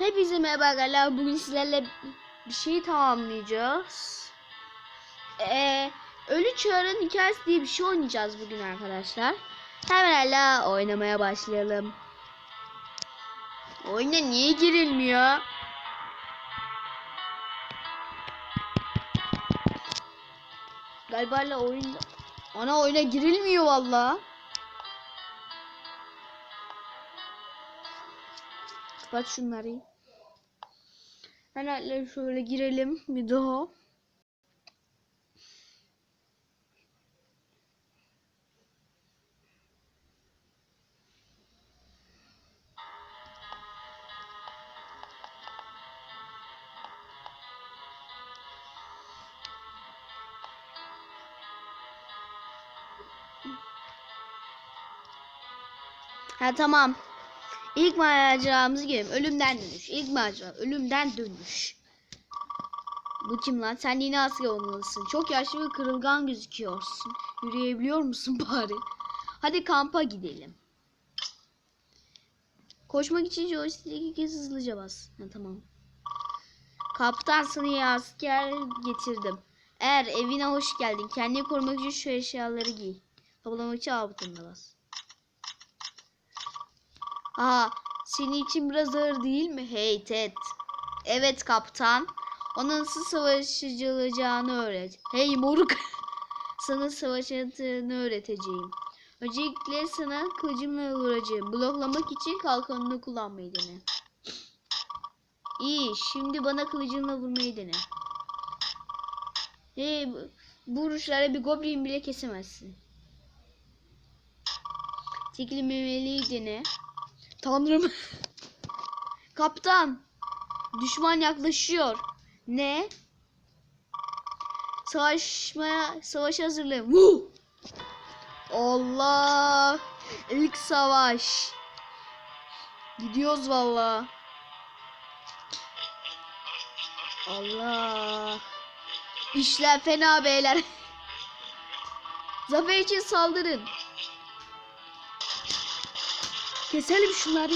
Hepinize merhaba arkadaşlar. Bugün sizlerle bir şey tamamlayacağız. Ee, Ölü Çağrı'nın hikayesi diye bir şey oynayacağız bugün arkadaşlar. Hemen hala oynamaya başlayalım. Oyuna niye girilmiyor? Galiba hala oyunda... Ana oyuna girilmiyor valla. Kapat şunları. Hemen şöyle girelim bir daha. Ha tamam. İlk maceramızı girelim. Ölümden dönüş. İlk macera ölümden dönüş. Bu kim lan? Sen yine asker olmalısın. Çok yaşlı ve kırılgan gözüküyorsun. Yürüyebiliyor musun bari? Hadi kampa gidelim. Koşmak için joystick'e iki kez hızlıca bas. Ha, tamam. Kaptan sana iyi asker getirdim. Eğer evine hoş geldin. Kendini korumak için şu eşyaları giy. Toplamak için A butonuna bas. Aha, senin için biraz ağır değil mi? Hey Ted. Evet kaptan. Ona nasıl savaşacağını öğret. Hey moruk. sana savaşacağını öğreteceğim. Öncelikle sana kılıcımla vuracağım. Bloklamak için kalkanını kullanmayı dene. İyi, şimdi bana kılıcınla vurmayı dene. Hey, bu, vuruşlarla bir goblin bile kesemezsin. Tekli memeliği dene. Tanrım. Kaptan. Düşman yaklaşıyor. Ne? Savaşmaya, savaş hazırlayın. Woo! Allah. İlk savaş. Gidiyoruz valla. Allah. İşler fena beyler. Zafer için saldırın. Keselim şunları.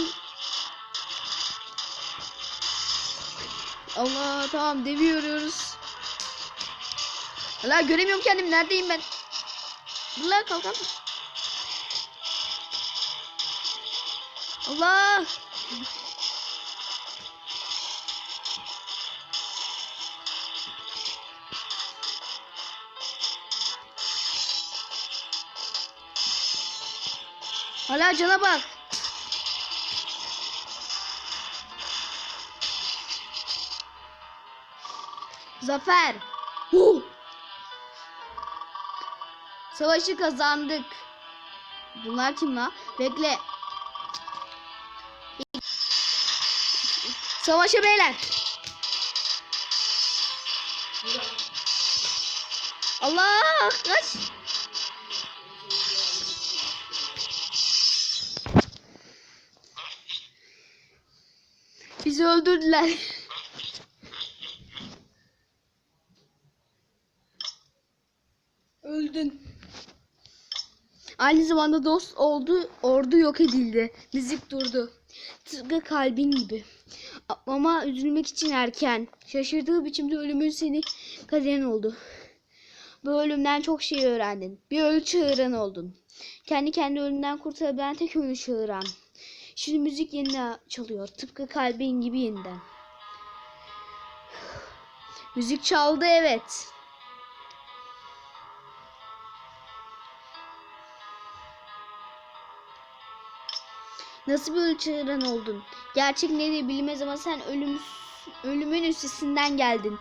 Allah tamam devi yoruyoruz. Allah göremiyorum kendimi. Neredeyim ben? Dur lan kalk kalk. Allah. Hala cana bak. Zafer. Huh. Savaşı kazandık. Bunlar kim lan? Bekle. Savaşa beyler. Allah kaç. Bizi öldürdüler. Aynı zamanda dost oldu, ordu yok edildi. Müzik durdu. Tıpkı kalbin gibi. Ama üzülmek için erken. Şaşırdığı biçimde ölümün seni kaderin oldu. Bu ölümden çok şey öğrendin. Bir ölü çığıran oldun. Kendi kendi ölümden kurtarabilen tek ölü çığıran. Şimdi müzik yeniden çalıyor. Tıpkı kalbin gibi yeniden. Müzik çaldı evet. Nasıl bir çığıran oldun? Gerçek nedir bilmez ama sen ölüm, ölümün üstesinden geldin.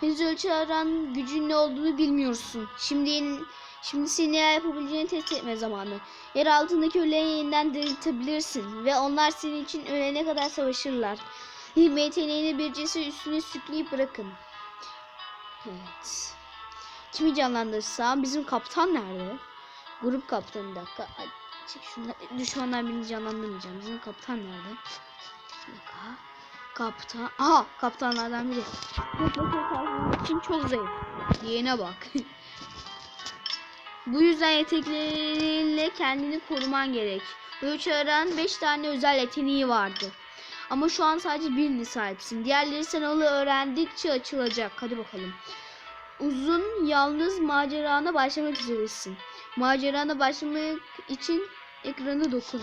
Henüz çağıran gücün ne olduğunu bilmiyorsun. Şimdi şimdi seni yapabileceğini test etme zamanı. Yer altındaki ölüleri yeniden diriltebilirsin ve onlar senin için ölene kadar savaşırlar. Hilmi yeteneğini bircesi üstüne sükleyip bırakın. Evet. Kimi canlandırsam bizim kaptan nerede? Grup kaptanı bir dakika. Ay, Çek şunları. Düşmanlar birini canlandırmayacağım. Bizim kaptan nerede? Bir dakika. Kaptan. Aha kaptanlardan biri. Kim çok zayıf. Diyene bak. Bu yüzden yetenekleriyle kendini koruman gerek. Bu çağıran 5 tane özel yeteneği vardı. Ama şu an sadece birini sahipsin. Diğerleri sen onu öğrendikçe açılacak. Hadi bakalım. Uzun yalnız macerana başlamak üzeresin. Macerana başlamak için ekrana dokun.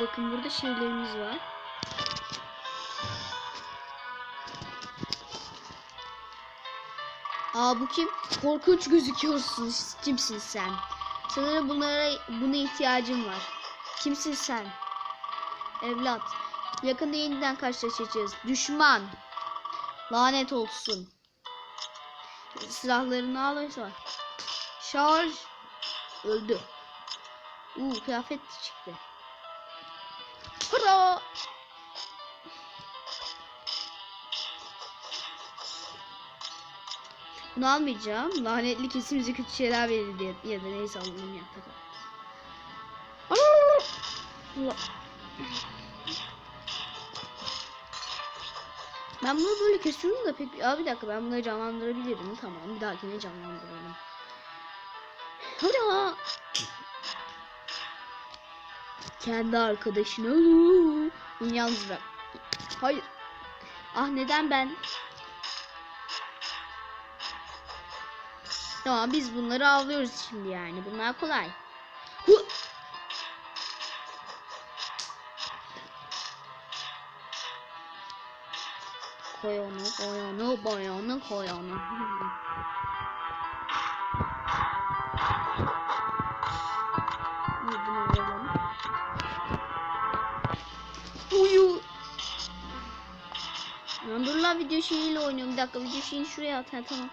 Bakın burada şeylerimiz var. Aa bu kim? Korkunç gözüküyorsun. Kimsin sen? Sanırım bunlara buna ihtiyacım var. Kimsin sen? Evlat. Yakında yeniden karşılaşacağız. Düşman. Lanet olsun. Silahlarını alırsa. Şarj. Öldü. Uuu kıyafet çıktı. Hurra! Bunu almayacağım. Lanetli kesin bize kötü şeyler verir diye. Ya da neyse alalım ya. Allah. Ben bunu böyle kesiyorum da pek... Aa bir dakika ben bunları canlandırabilirim. Tamam bir dahakine canlandıralım. Hadi Kendi arkadaşını Beni yalnız bırak. Hayır. Ah neden ben? Tamam biz bunları avlıyoruz şimdi yani. Bunlar kolay. Hı! Koy onu, koy onu, koy onu, koy onu. Video şeyiyle oynuyorum. Bir dakika şeyini şuraya at. Ha, tamam.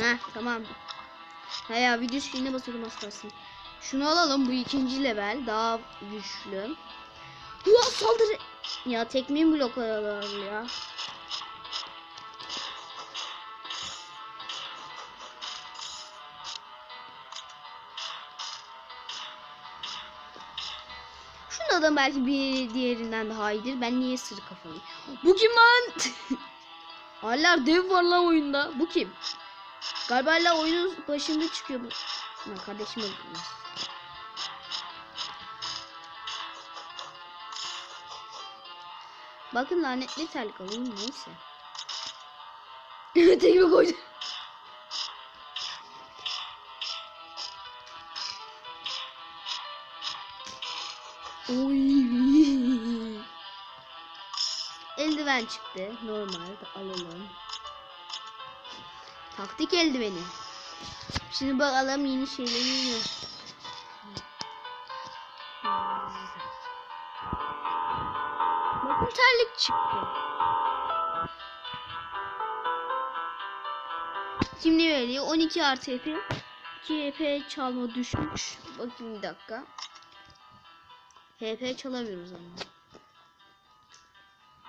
Ha tamam. Ha ya video şeyine basıyordum az kalsın. Şunu alalım bu ikinci level daha güçlü. Ya saldırı. Ya tekmeyi bloklar ya. Da belki bir diğerinden daha iyidir. Ben niye sırı kafalıyım? Bu kim lan? Hala dev var lan oyunda. Bu kim? Galiba hala oyunun başında çıkıyor bu. Ha, kardeşim öldü. Bakın lanetli terlik alayım neyse. Tekme koydu. Oy. Eldiven çıktı. Normal alalım. Taktik eldiveni. Şimdi bakalım yeni şeyleri ne? Bakın terlik çıktı. Şimdi veriyor 12 artı EP. 2 EP çalma düşmüş. Bakayım bir dakika. HP çalamıyoruz ama.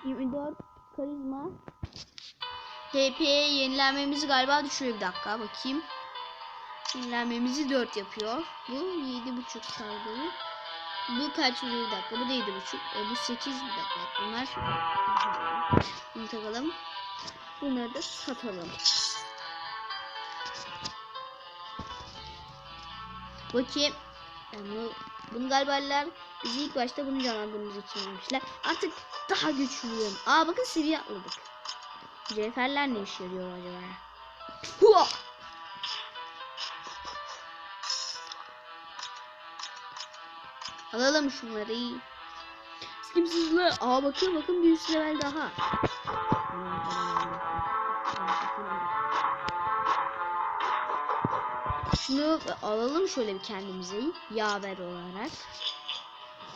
24 karizma. HP'ye yenilenmemizi galiba düşürüyor bir dakika bakayım. Yenilenmemizi 4 yapıyor. Bu 7.5 saldırı. Bu kaç vuruyor bir dakika. Bu da 7.5. E, bu 8 bir dakika. Bunlar bunu takalım. Bunları da satalım. Bakayım. Yani bunu, bunu galiba bizi ilk başta bunu canlandığımız için vermişler. Artık daha güçlüyüm. Aa bakın seviye atladık. Cevherler ne işe yarıyor acaba? Hua! Alalım şunları. Skimsizler. Aa bakın bakın bir üst level daha. Şunu alalım şöyle bir kendimize yaver olarak.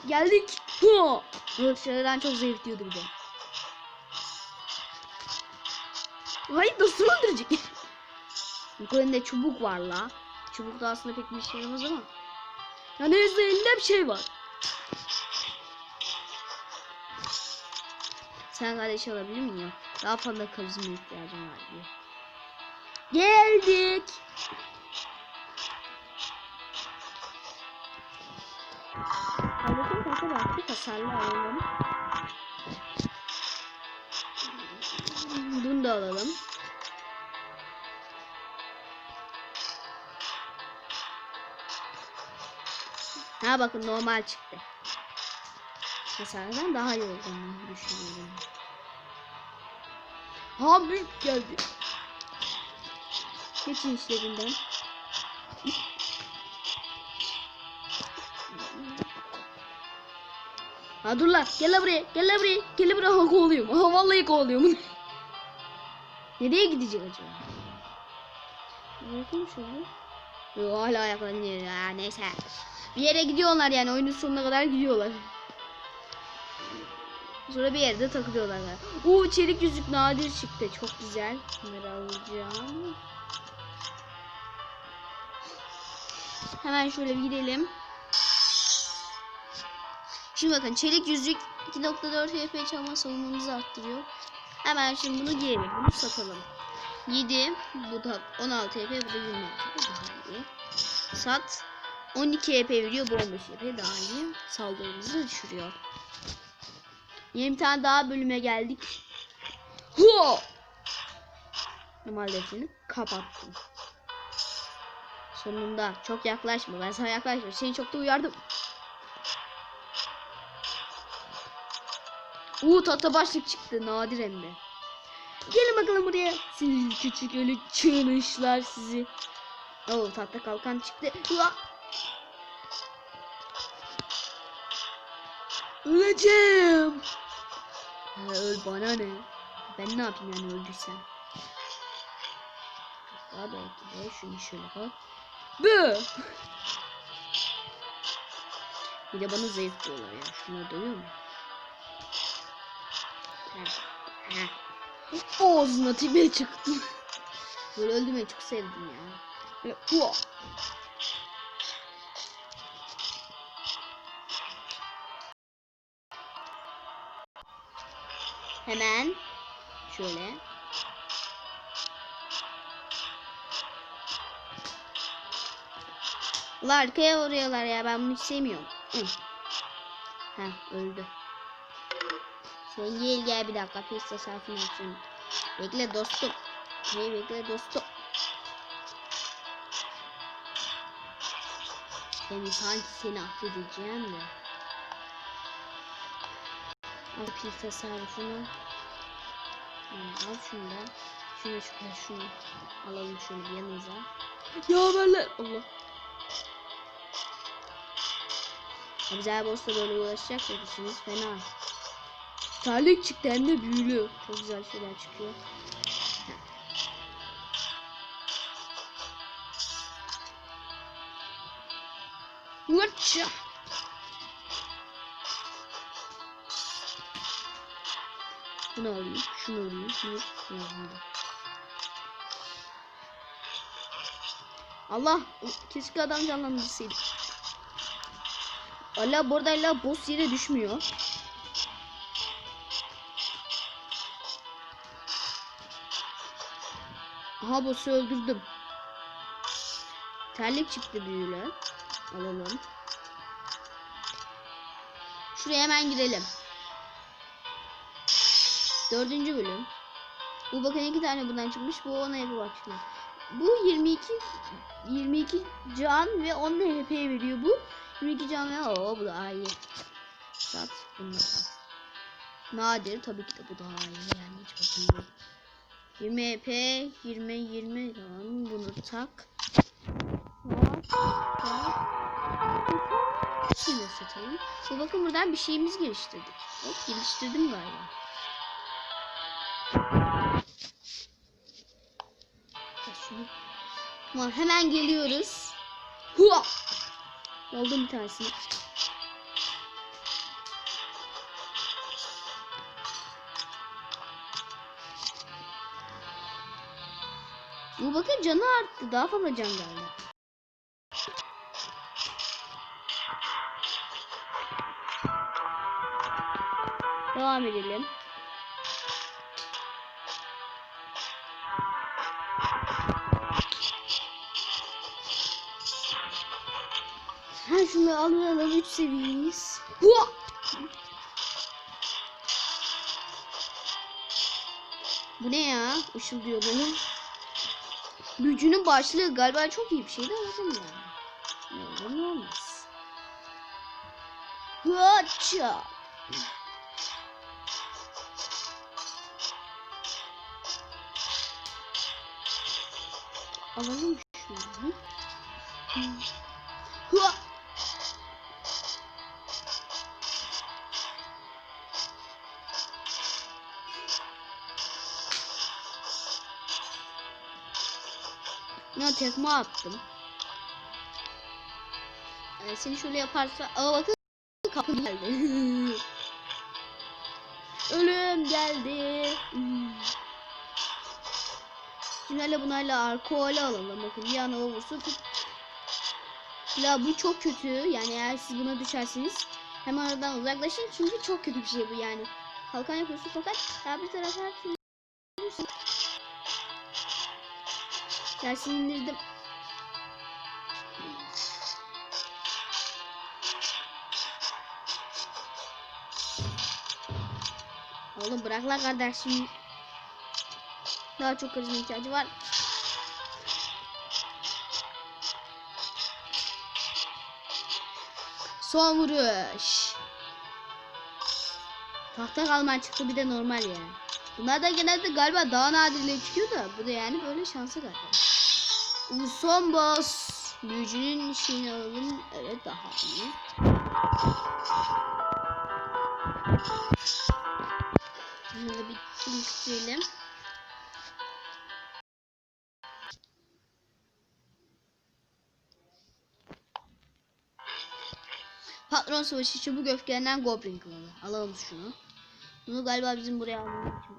Geldik. Hua! Şeylerden çok zevkliyordu bir de. Hayır nasıl öldürecek? Bu elinde çubuk var la. Çubuk da aslında pek bir işe yaramaz ama. Ya neyse elinde bir şey var. Sen kardeş alabilir miyim ya? Daha fazla karizma ihtiyacım var diye. Geldik. Kasa baktı hasarlı alalım. Bunu da alalım. Ha bakın normal çıktı. Hasardan daha iyi olduğunu düşünüyorum. Ha büyük geldi. Geçin işlerinden. Ha dur lan. Gel lan buraya. Gel lan buraya. Gel lan buraya. Ha kovalıyorum. Ha vallahi kovalıyorum. Nereye gidecek acaba? Bırakayım şöyle. Yo hala ayaklanıyor ya neyse. Bir yere gidiyorlar yani oyunun sonuna kadar gidiyorlar. Sonra bir yerde takılıyorlar. Oo çelik yüzük nadir çıktı. Çok güzel. Bunları alacağım. Hemen şöyle bir gidelim. Şimdi bakın çelik yüzük 2.4 HP çalma savunmamızı arttırıyor. Hemen şimdi bunu giyelim. Bunu satalım. 7 bu da 16 HP bu da 26 bu daha iyi. Sat 12 HP veriyor bu 15 HP daha iyi. Saldırımızı düşürüyor. Yeni bir tane daha bölüme geldik. Ho! Normal defterini kapattım. Sonunda çok yaklaşma. Ben sana yaklaşma. Seni çok da uyardım. Uuu tahta başlık çıktı. Nadir hem de. Gelin bakalım buraya. Siz küçük ölü çığınışlar sizi. Oo tahta kalkan çıktı. Ulan. Öleceğim. Ha, öl bana ne? Ben ne yapayım yani öldüysem? Daha belki de şunu şöyle koy. Bı. Bir de bana zayıf diyorlar ya. Şunları dövüyor mu? Ha. Ha. Ağzına tipe çıktı. Böyle öldürmeyi çok sevdim ya. Böyle hua. Hemen şöyle. Arkaya vuruyorlar ya ben bunu hiç sevmiyorum. Hı. Heh öldü. Sen gel gel bir dakika pis tasarrufunu açayım. Bekle dostum. Hey bekle dostum. Yani sanki seni affedeceğim de. Al tasarrufunu. Hmm, al şunu da. Şunu şunu şunu. Alalım şunu yanınıza. Ya haberler. Allah. Güzel boss'la böyle uğraşacak işiniz fena. Terlik çıktı hem de büyülü. Çok güzel şeyler çıkıyor. Vırça. Bunu alayım, şunu alayım, şunu, alayım. Allah, keşke adam canlandırsaydı. Allah burada illa boss yere düşmüyor. Aha boss'u öldürdüm. Terlik çıktı büyülü. Alalım. Şuraya hemen girelim. Dördüncü bölüm. Bu bakın iki tane bundan çıkmış. Bu ona yapı başlıyor. Bu 22 22 can ve 10 HP veriyor bu. 22 can ve o bu daha iyi. Sat sat. Nadir tabii ki de bu daha iyi yani hiç bakmıyorum. 20 EP 20 20 tamam bunu tak. Da satalım. Bu bakın buradan bir şeyimiz geliştirdik. Hop geliştirdim galiba. Tamam hemen geliyoruz. Hua! Aldım bir tanesini. Bu bakın canı arttı. Daha fazla can geldi. Devam edelim. Ha şunu alalım 3 seviyeyiz. Hua! Bu ne ya? Işıldıyor böyle. Büyücünün başlığı galiba çok iyi bir şeydi ama sen ya. Ne olur ne olmaz. Hıça. Alalım şunu. Hıa. Ya tekme attım. Yani seni şöyle yaparsa... Aa bakın kapı geldi. Ölüm geldi. Hmm. Bunlarla bunlarla alkol alalım. Bakın bir an olursa tut. La bu çok kötü. Yani eğer siz buna düşerseniz hemen oradan uzaklaşın. Çünkü çok kötü bir şey bu yani. Kalkan yapıyorsun fakat ya bir türlü Dersini indirdim. Oğlum bırak lan kardeşim. Daha çok karizma ihtiyacı var. Son vuruş. Tahta kalman çıktı bir de normal yani. Bunlar da genelde galiba daha nadirle çıkıyor da bu da yani böyle şansı galiba. Son boss. Büyücünün şeyini alalım. Evet daha iyi. Bunu da bitirelim. Patron savaşı çabuk öfkelenen Goblin klanı. Alalım şunu. Bunu galiba bizim buraya almamız için.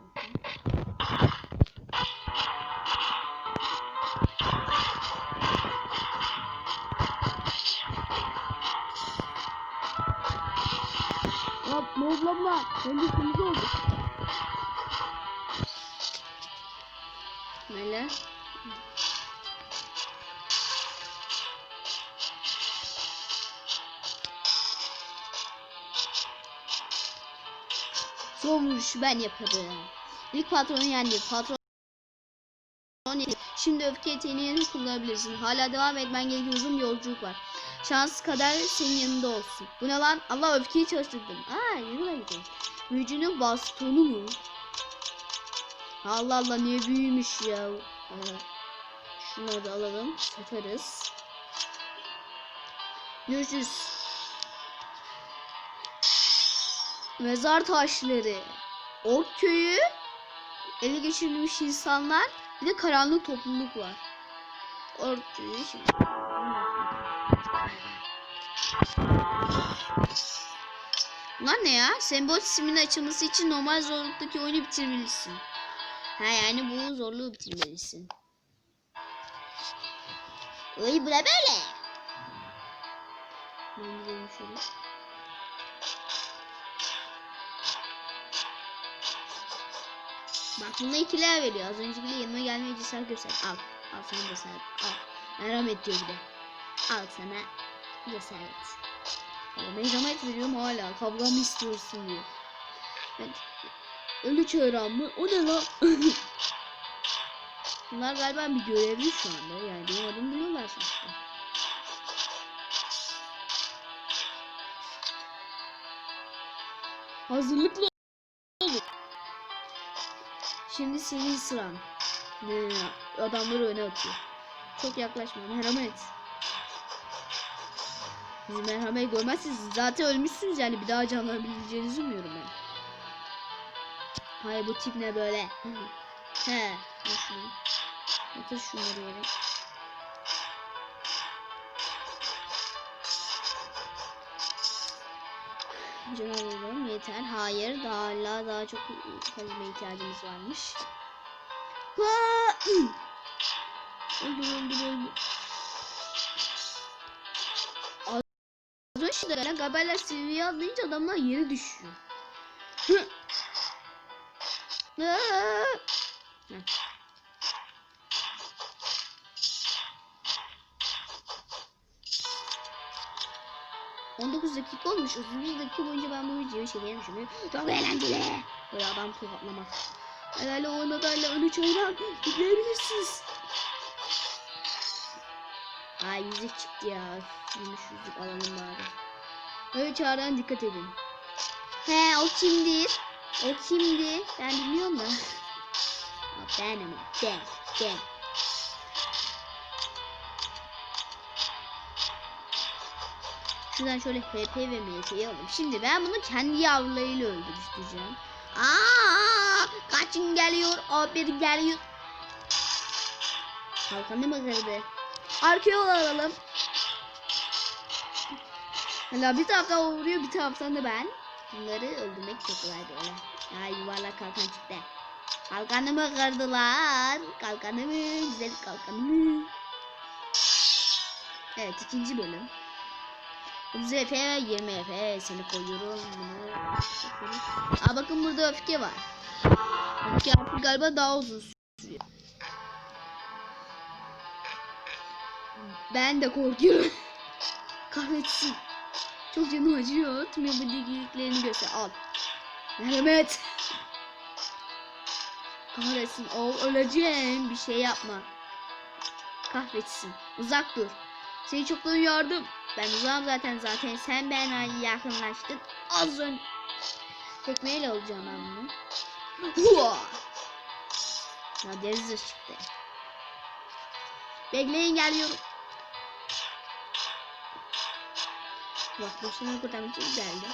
Buna? Kendi kırmızı oldu. Böyle. Vuruşu ben yaparım. İlk patronu yendi. Patron yendi. Şimdi öfke yeteneğini kullanabilirsin. Hala devam etmen gereken uzun yolculuk var. Şans kadar senin yanında olsun. Bu ne lan? Allah öfkeyi çalıştırdım. Aa ne kadar güzel. Büyücünün bastonu mu? Allah Allah niye büyümüş ya. Aa, şunları da alalım. Satarız. Görüşürüz. Mezar taşları. Ork köyü. Ele geçirilmiş insanlar. Bir de karanlık topluluk var. Köyü şimdi. Bunlar ne ya? Sembol sistemin açılması için normal zorluktaki oyunu bitirmelisin. Ha yani bu zorluğu bitirmelisin. Oy bu ne böyle? Ben gidelim şöyle. Bak buna ikiler veriyor. Az önceki de yanıma gelmeye cesaret göster. Al. Al sana cesaret. Al. Merhamet diyor bir de. Al sana cesaret. Ama merhamet veriyorum hala. Kavgamı istiyorsun diyor. Evet. Ölü çağıran mı? O ne lan? Bunlar galiba bir görevli şu anda. Yani benim adımı biliyorlar sonuçta. Hazırlıklı. Şimdi senin sıran. Ne? Adamları öne atıyor. Çok yaklaşma. Merhamet. Siz merhamet görmezseniz zaten ölmüşsünüz yani bir daha canlanabileceğinizi umuyorum ben. Hayır bu tip ne böyle? He. Nasıl? Yatır şunları yere. Can alalım yeter. Hayır daha hala daha çok karizma ihtiyacımız varmış. Öldür öldür öldür. Az önce de gelen haberler seviye atlayınca adamlar yere düşüyor. Hı. Aa! 19 dakika olmuş. 31 dakika boyunca ben bu videoyu çekememişim. Çok eğlenceli. Böyle adam tokatlamak. Herhalde o adayla önü çayıran yükleyebilirsiniz. Ay yüzük çıktı ya. Gümüş yüzük alalım bari. Böyle çağıran dikkat edin. He o kimdir? O kimdi? Ben bilmiyorum da. Aa, ben ben Şuradan şöyle HP ve MP'yi alayım. Şimdi ben bunu kendi yavrularıyla öldüreceğim. Aa, kaçın geliyor. O bir geliyor. Kalkanı mı kırdı? Arkaya alalım. Hala bir taraftan vuruyor bir taraftan da ben. Bunları öldürmek çok kolay böyle. Ya yuvarlak kalkan çıktı. Kalkanımı kırdılar. Kalkanımı, güzel kalkanımı. Evet ikinci bölüm. 30 Efe 20 Efe seni koyuyorum bunu. Aa bakın burada öfke var. Öfke artık galiba daha uzun sürüyor. Ben de korkuyorum. Kahretsin. Çok canım acıyor. Tüm yapıcılıklarını göster. Al. Merhamet. Kahretsin. Ol öleceğim. Bir şey yapma. Kahretsin. Uzak dur. Seni çoktan uyardım. Ben uzağım zaten zaten. Sen bana yakınlaştın. Az önce. Tekmeyle alacağım ben bunu. Hua! Ya deniz de çıktı. Bekleyin geliyorum. Bak sınır kurtarmak için geldi.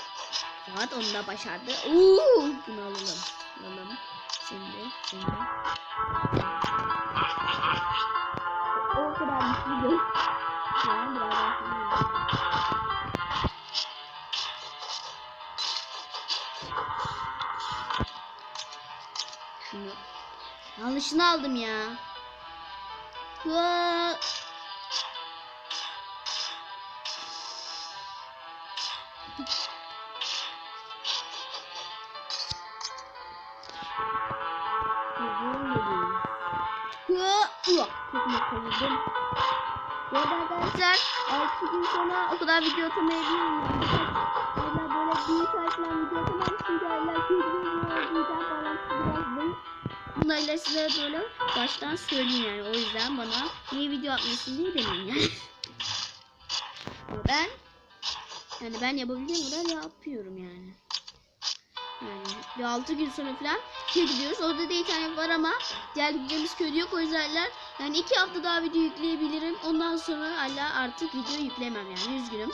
Fakat onu da başardı. Uuu, bunu alalım. Alalım. Şimdi, şimdi. O kadar güçlü değil. Yani biraz Yanlışını aldım ya. Vaa! Arkadaşlar 6 gün sonra o kadar video atamayabilirim. Hala böyle bir saat falan video atamam. Çünkü hala kötü video falan. Bunlarla size böyle baştan söyleyeyim yani. O yüzden bana niye video atmıyorsun diye demeyin yani. Ben yani ben yapabildiğim kadar yapıyorum yani. Yani bir 6 gün sonra falan köye gidiyoruz. Orada da internet var ama diğer gideceğimiz köyde yok. O yüzden yani 2 hafta daha video yükleyebilirim. Ondan sonra hala artık video yüklemem yani üzgünüm.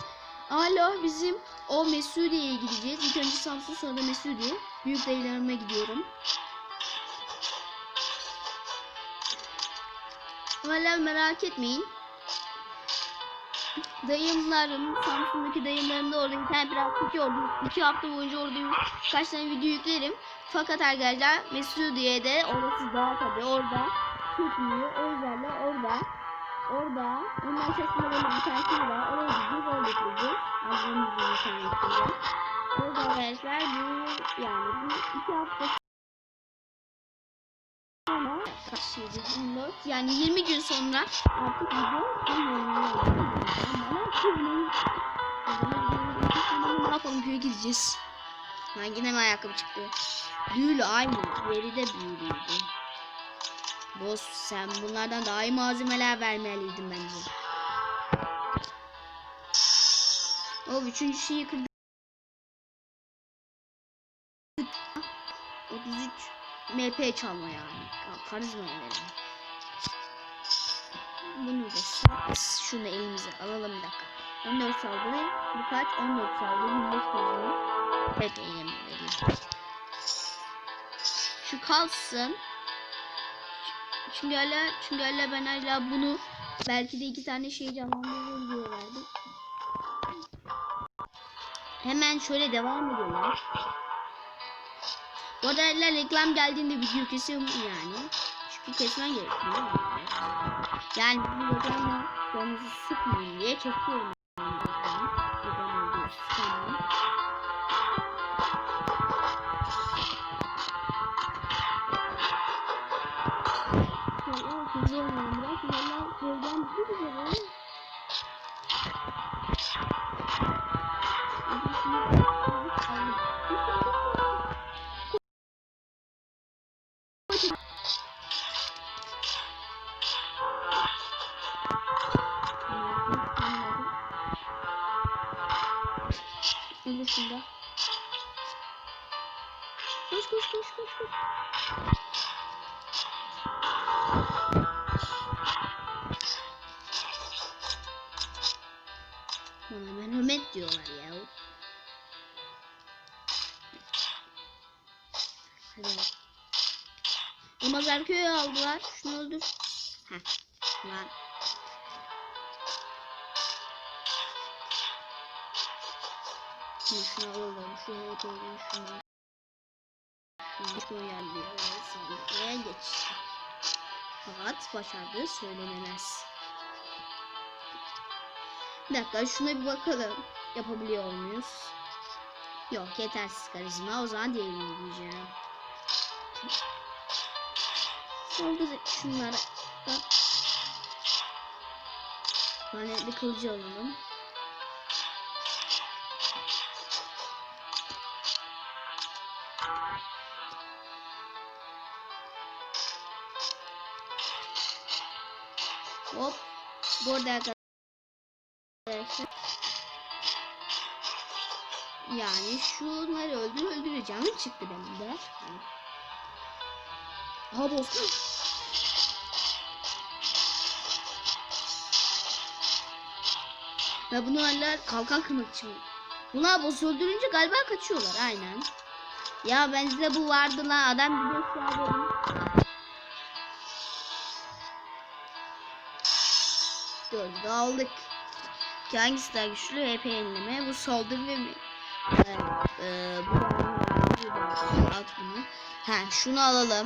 Hala bizim o Mesudiye'ye gideceğiz. İlk önce Samsun sonra da Mesudiye. Büyük dayılarıma gidiyorum. Hala merak etmeyin. Dayımlarım, Samsun'daki dayımlarım da orada internet biraz oldu. İki hafta boyunca orada kaç tane video yüklerim. Fakat arkadaşlar Mesudiye'de orası daha tabi orada iyi. O yüzden de orada orada onun aşağısında böyle bir tane var. Oraya gideceğiz, orada gideceğiz. Ablamızın internetinde. Orada arkadaşlar bu yani bu iki hafta 24 yani 20 gün sonra artık ne yapalım köye gideceğiz. Ha yine mi ayakkabı çıktı? Büyülü aynı. Diğeri de büyülüydü. Boz sen bunlardan daha iyi malzemeler vermeliydin bence. O üçüncü şeyi kırdım. MP çalma yani. Ka- Karizma verelim. Bunu da sat. Şunu elimize alalım bir dakika. 14 saldırı. Bu kaç? 14 saldırı. 25 saldırı. Evet elime vereyim. Şu kalsın. Çünkü hala, çünkü hala ben hala bunu belki de iki tane şey canlandırırım diye. Hemen şöyle devam ediyorlar. Bu arada reklam geldiğinde video kesiyorum yani. Çünkü kesmen gerekiyor. Yani bu reklamla canınızı sıkmayın diye çekiyorum. Merhamet diyorlar ya. Hadi. Ama aldılar. Şunu öldür. Heh. Lan. Şimdi şunu alalım. Şuraya koyalım. Şunu. Şunu koyalım. Sandıklara geçti. Fakat başardığı söylenemez. Bir dakika şuna bir bakalım. Yapabiliyor muyuz? Yok yetersiz karizma. O zaman diğerini diyeceğim. Saldır şunlara. Lanetli kılıcı alalım. Hop. Bu arada Yani şunları öldür öldüreceğim çıktı benim de. Aha boss. Ve bunu hala kalkan kılıçım. Buna boss öldürünce galiba kaçıyorlar aynen. Ya bende bu vardı lan adam bir verin. Dördü aldık. Ki hangisi daha güçlü? HP yenileme. Bu saldırı ve mi? Ee, e, bu bunu. Ha şunu alalım.